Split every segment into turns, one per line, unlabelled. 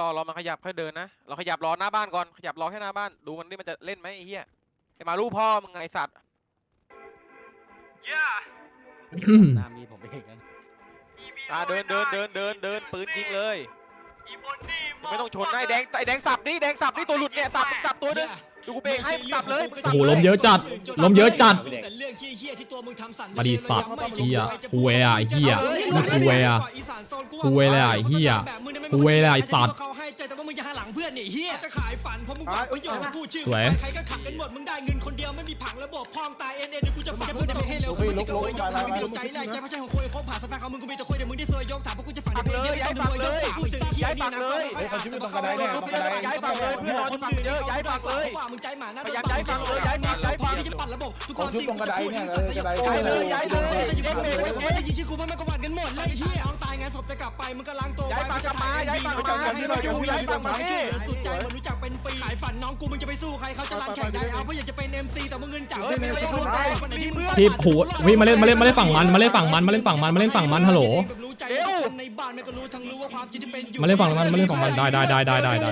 รอรอมันขยับค่อยเดินนะ เราขยับรอหน้าบ้านก่อน ขยับรอแค่หน้าบ้าน ดูมันนี่มันจะเล่นไหมไอ้เหี้ยไอ้มาลูกพ่อมึงไงไอ้สัตว์
หน้ามีผมเองนั่น
อ่าเดินเดินเดินเดินเดินปืนยิงเลย ไม่ต้องชนนะไอ้แดงไอ้แดงสับนี่แดงสับนี่ตัวหลุดเนี่ยสับมึงสับตัวหนึงดูกูเบรกให้มึงสับเลยมึง
โอ้
สับ
โห
เล
ล
ย
มเยอะจัดลมเยอะจัด
แต่เรื่องเหี้ยๆที่ตัวมึงทำสั่น
มาดิสัตว์เหี้ยกูเวอะไอ้เหี้ยนี่กูเวอะกูเวเลยอะไอ้เหี้ยกูเวเลยไอ้สัตว์
ราะมึงบอกประโยชน์พูดชื่อ
สวย
ใครก็ขับกันหมดมึงได้เงินคนเดียวไม่มีผังระบบพองตายเอ็นเอ็นเดี๋ยวกูจะฝังพูดให้เร็วขึ้นมึงจะโวยยกทางไม่มีใจแรกใจพระเจ้าของโคยคบผ่านสตาร์เขามึงกูมีแต่โคยเดี๋ยวมึงได้ซวยยกถามพวกกูจะฝังในเพลงเดียวไม่ต้องดูมวยยกสามพูดถึงเหี้ยนี่นะก็ไม่ค่อยอ่านแต่ว่าเขาไม่รู้
ย้ายฝั่งเลยเพื่อนนอนฝั่งเยอะย้ายฝั่งเลย
มึงใจหมาหน้า
พยายามย้ายฝั่งเลยย้ายฝั่งย้ายฝั่ง
ที่จะปั่นระบบทุกคนจริง
ตรงกระไดเนี่ยเออกระได
ย้ายเลยย้ายเลย
ยิงเบร กไม่ได้ยิงชื่อกูมันไม่กวาดกันหมดเลยเหี้ยเอาตายไงศพจะกลับไปมึงก็ล้างตัว
ย้ายฝั่งกลับมาย้ายฝั่งมาให้เราอยู่ย้ายฝั่งมาให้
สุดใจมันรู้จักเป็นปีขายฝันน้องกูมึงจะไปสู้ใครเขาจะรันแข่งได้เอาเพราะอยากจะเป็น MC แต่มึงเงินจากไม่ไม่ไม่วันไหนที่มึง
พี่โหพี่มาเล่นมาเล่นมาเล่นฝั่งมันมาเล่นฝั่งมันมาเล่นฝั่งมันมาเล่นฝั่งมันฮัลโหล
รู้ใจคนในบ้านไม่ก็รู้ทั้งรู้ว่าความจริงที่เป็นอยู่
มาเล่นฝั่งมันมาเล่นฝั่งมันได้ได้ได้ได้ได้ได้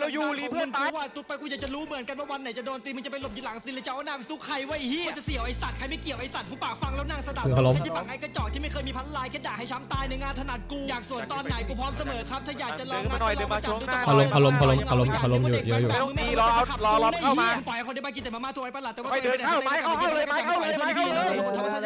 เราอยู่รีเพื่อนตายว่าตุ๊ไปกูอยากจะรู้เหมือนกันว่าวันไหนจะโดนตีมึงจะไปหลบอยู่หลังซินเลยจะเอาหน้าไปสู้ใครวะไอ้เหี้ยจะเสี่ยวไอ้สัตว์ใครไม่เกี่ยวไอ้สัตว์ผู้ปากฟังแล้วนั่งสดับ
คือเขาล้ม
จะฝังไอ้กระจอกที่ไม่เคยมีพันลายแค่ด่าให้ช้ำตายในงานถนัดกูอยากส่วนตอนไหนกูพร้อมเสมอครับถ้าอยากจะลอง
เขาล้มเขาล้มเขาล้มเขาล้มเขาล้มอยู่เยอะอยู่
ไม่ต้องตีรอรอรอเข้ามา
ปล่อยคนได้มากินแต่มาม่าตัวไอ้ประหลาดแต่ว่า
ไปเดินเข้าไม้เข้าเข้าเลยไม้เข้าเลยไม้เข้าเลย
ทำให้เส้นจะขาดไป
ไม้เข้าเลย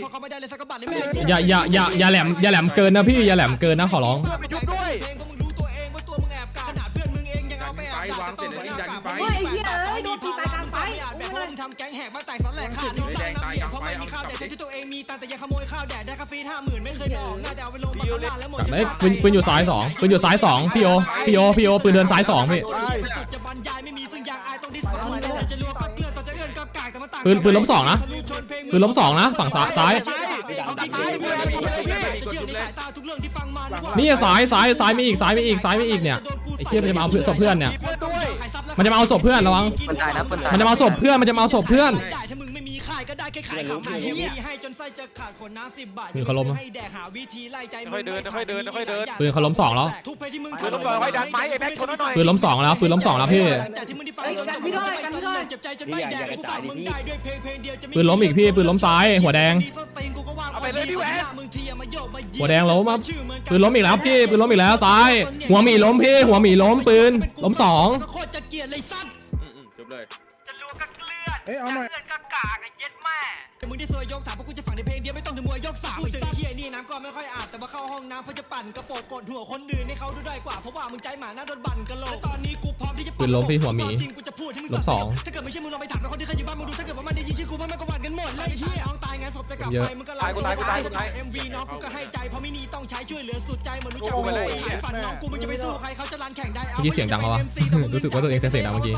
เพราะเขาไม่ได้เลยสักกระบาทเลยแม่
อย่าอย่าอย่าอย่าแหลมอย่าแหลมเกินนะพี่อย่าแหลมเกินนะขอร้อง
เพื่อนไปชุบด้วย
เพลงก็มึงรู้ตัวเองว่าตัวมึงแอบกาขนาดเพื่อนมึงเองยังเอาไม่แอบกาต้องสวยหน้ากาก
เฮ้ยไอ้เหี้ยเอ้ยโดนตีตายกลางไฟ
ไม่อาจแบบเพราะมึงทำแก๊งแหกมาแตกสลายขาดนี่ฟังน้ำเหี่ยวเพราะไม่มีข้าวแดดที่ตัวเองมีตังแต่ยังขโมยข้าวแดดได้คาเฟ่ห้าหมื่นไม่เคยออกหน้าแต่เอาไปลงบาคาร่าแล้วหมด
จับได้ปืนปืนอยู่ซ้ายสองปืนอยู่ซ้ายสองพี่โอพี่โอพี่โอปืนเดินซ้ายสองพี่
สุดจะบรรยายไม่มีซึ่งอยางอายต้องดิสปทุนจะรัวก็เกลือต่อจะเอื้อนก็กากแต่มาต่าง
ปืนปืนล้มสองนะ ปืนล้มสองนะฝั่งซ้ายซ้ายนี่ซ้ายซ้ายซ้ายมีอีกซ้ายมีอีกซ้ายมีอีกเนี่ยไอ้เชี่ยมันจะมาเอาเพื่อนศพเพื่อนเนี่ยมันจะมาเอาศพเพื่อนระวัง
มันตายนะมันตาย
มันจะมาเอาศพเพื่อนมันจะมาเอาศพเพื่อน
ได้ถ้ามึงไม่มีค่ายก็ได้แค่ขายขำให้ให้จนไส้จะขาดขนน้ำสิบบาท
ปืนเขาล้ม
ให้แดกหาวิธีไล่ใจ
ค่อยเดินค่อยเดินค่อยเดิน
ปืนเขาล้มสองแล้ว
ทุกเพที่มึง
ปืนล้มสองค่อยดันไม้ไอ้แบ็คชนหน่อย
ปืนล้มสองแล้วปืนล้มสองแล้วพี่
แต่ที่มึงได้ฟังจนจบมึงจะไปต้นเรื่องเจ็บใจจนไม่แดกกูฟังมึงได้ด้วยเพลงเพลงเดียวจะ
ปืนล้มอีกพี่ปืนล้มซ้ายหัวแดง
เอาไปเลยพี่แหวน
หัวแดงล้มครับปืนล้มอีกแล้วครับพี่ปืนล้มอีกแล้วซ้าย หัวหมีล้มพี่หัวหมีล้มปืนล้มสอง
ก็โคตรจะเกลียดเลยสัตว์
จบเลย
จะรัวก็ เกลือด
เอ้ยเอาหน่อย
เกลือดก็กากไอ้เย็ดแม่ มึงได้ซวยยกถามพวกกูจะฝังในเพลงเดียวไม่ต้องถึงมวยยกสามพูดถึงเฮียนี่น้ำก็ไม่ค่อยอาบแต่ว่าเข้าห้องน้ำเพื่อจะปั่นกระโปรงกดหัวคนอื่นให้เขาดูได้กว่าเพราะว่ามึงใจหมาหน้าโดนบั่นกะโหลกตอนนี้กูพร้อมที่จะ
ปืนล้มพี่หัวหมี
จริงกูจะพูดให้มึง
ล้มสอง
ถ้าเกิดไม่ใช่มึงลองไปถามไอ้คนที่เคยอยู่บ้านมึงดูถ้าเกิดว่ามันได้ยินชื่อกูมันไม่ก็หวานกันหมดเลยไอ้เหี้ยเอาตายไงศพจะกลับ
เย
ไป
อะ
มึงก็
ตายกูตายกูตายกูตาย
เอ็มวีน้องกูก็ให้ใจเพราะไม่มีต้องใช้ช่วยเหลือสุดใจเหมือนรู้จัก
โอ้โหไปเลย
ขายฝันน้องกูมึงจะไปสู้ใครเขาจะรันแข่งได้เอา
เมื่อกี้เสียงดังปะวะรู้สึกว่าตัวเองเสียงดังเมื่อกี้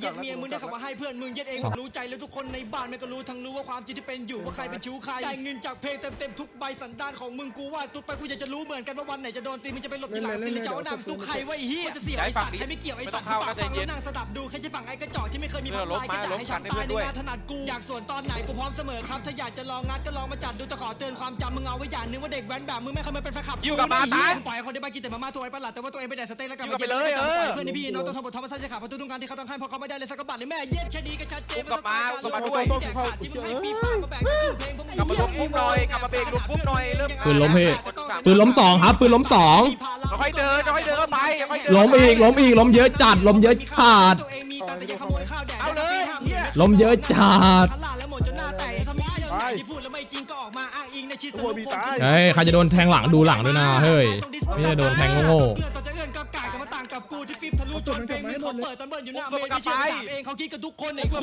เหี้ยอะไรว่าใครจะเย็ดเมียมึงได้คำว่าให้เพื่อนมึงเย็ดเองรู้ใจแล้วทุกคนในบ้านไม่ก็รู้ทั้งรู้ว่าความจริงที่เป็นอยู่ว่าใครเป็นชู้ใครได้เงินจากเพลงเต็มๆทุกใบสันดานของมึงกูว่าตุ๊บไปกูอยากจะรู้เหมือนกันว่าวันไหนจะโดนตีมึงจะไปหลบอยู่หลังซิลจะเอาหน้าไปสู้ใครวะไอ้เหี้ยจะเสียไอ้สัตว์ใครไม่เกี่ยวไอ้สัตว์ฟังแล้วนั่งสดับดูใครจะฝั่งไอ้กระจอกที่ไม่เคยมีพลังแค่ด่าให้ช้ำตายในงานถนัดกูอยากส่วนตอนไหนกูพร้อมเสมอครับถ้าอยากจะลองงัดก็ลองมาจัดดูแต่ขอเตือนความจำมึงเอาไว้อย่างนึงว่าเด็กแว้นแบบมึงไม่เคยมาเป็นแฟนคลับ
อยู่กับมาตาย
ปล่อยคนได้มากินแต่มาม่าตัวไอ้ประหลาดแต่ว่าตัวเองไปแดกสเต็กแล้วกัน
อยู่กับไปเลยเออ
เพื่อนพี่น้องต้องทำบททำมาใส่ขาประตูตรงกลางที่เขาต้องให้เพราะเขาไม่ได้เลยสักกระบาทเลยแม่เย็ดแค่นี้ก็ชัดเจน
กลับมา
ว่
กลับมาด้วย
แดกขาดที่มึงให้ฟีฟ่ามาแบ่งกันครึ่งเพลงพวกมึง
กลับมารวมกรุ๊ปหน่อยกลับมาเบรกรวมกรุ๊ปหน่อยเริ่ม
ปืนล้มพี่ปืนล้มสองครับปืนล้มสอง
ค่อยเดินค่อยเดินเข้าไปค่อยเดิน
ล้มอีกล้มอีกล้มเยอะจัดล้มเยอะขาด
เอาเลยเฮีย
ล้มเยอะจัด
ไมเรื่องไหนที่พูดแล้วไม่จริงก็ออกมาอ้างอิงในชีวิตสนุก
เฮ้ยใครจะโดนแทงหลังดูหลังด้วยนะเฮ้ยไม่ได้โดนแทงโง่
เพื่อนต่อจะเอื้อนก็กากกันมาต่างกับกูที่ฟิล์มทะลุจนเพลงมึงเขาเปิดตอนเบิ้ลอยู่หน้าเมนไม่เชื่อถามเองเขาคิดกันทุกคนในเพื่อน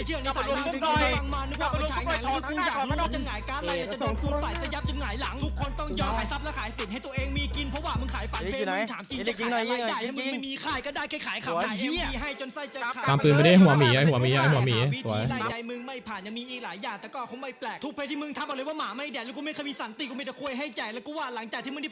จะเชื่อในสายตาถึงฟังมานึกว่าไปฉายหนังแล้วกูอยากรู้ว่าจะหงายการอะไรจะโดนกูใส่จะยับจนหงายหลังทุกคน ต้องยอมขายทรัพย์และขายสินให้ตัวเองมีกินเพราะว่ามึงขายฝันเพลงมึงถามจริงจะขายอะไรได้ถ้ามึงไม่มีค่ายก็ได้แค่ขายข่าวขายเฮียให้จนไส้จะขาด
ตามปืนไปได้หัวหมีไอ้หัวหมีไอ้หัวหมีสวย
ไล่ใจมึงไม่ผ่านยังมีอีกหลายอย่างแต่ก็คงไม่แปลกทุกเพลงที่มึงทำเอาเลยว่าหมาไม่แดดแล้วกูไม่เคยมีสันติกูมีแต่คุยให้แจกแล้วกูว่าหลังจากที่มึงได้